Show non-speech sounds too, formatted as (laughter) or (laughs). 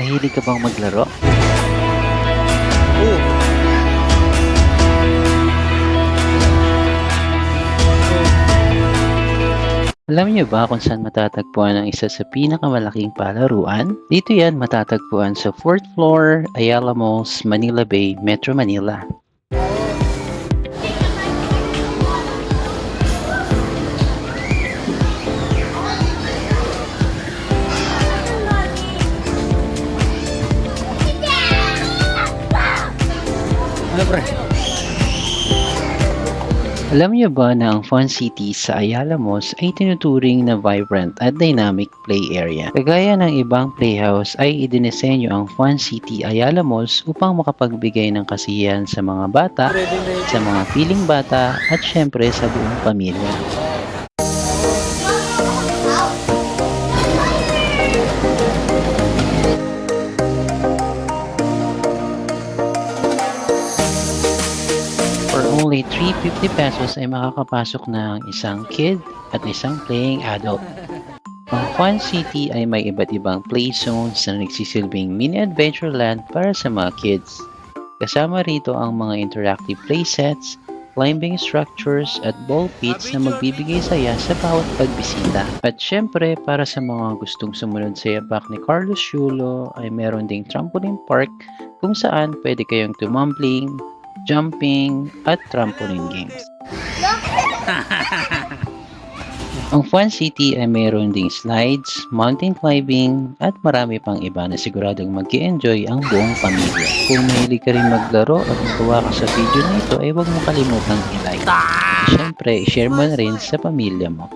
Mahilig ka bang maglaro? Oo. Alam niyo ba kung saan matatagpuan ang isa sa pinakamalaking palaruan? Dito yan matatagpuan sa 4th floor, Ayala Malls, Manila Bay, Metro Manila. Ano pre? Alam niyo ba na ang Fun City sa Ayala Malls ay tinuturing na vibrant at dynamic play area? Kagaya ng ibang playhouse ay idinisenyo ang Fun City Ayala Malls upang makapagbigay ng kasiyahan sa mga bata, sa mga piling bata at syempre sa buong pamilya. Only 350 pesos ay makakapasok ang isang kid at isang playing adult. Ang Fun City ay may iba't ibang play zones na nagsisilbing mini adventureland para sa mga kids. Kasama rito ang mga interactive play sets, climbing structures at ball pits na magbibigay saya sa bawat pagbisita. At syempre, para sa mga gustong sumunod sa yapak ni Carlos Yulo ay meron ding trampoline park kung saan pwede kayong tumbling, jumping, at trampoline games. (laughs) Ang Fun City ay mayroon ding slides, mountain climbing, at marami pang iba na siguradong mag enjoy ang buong pamilya. Kung mahilig ka rin maglaro at magawa ka sa video na ito, ay huwag mo kalimutang i-like. At syempre, i-share mo na rin sa pamilya mo.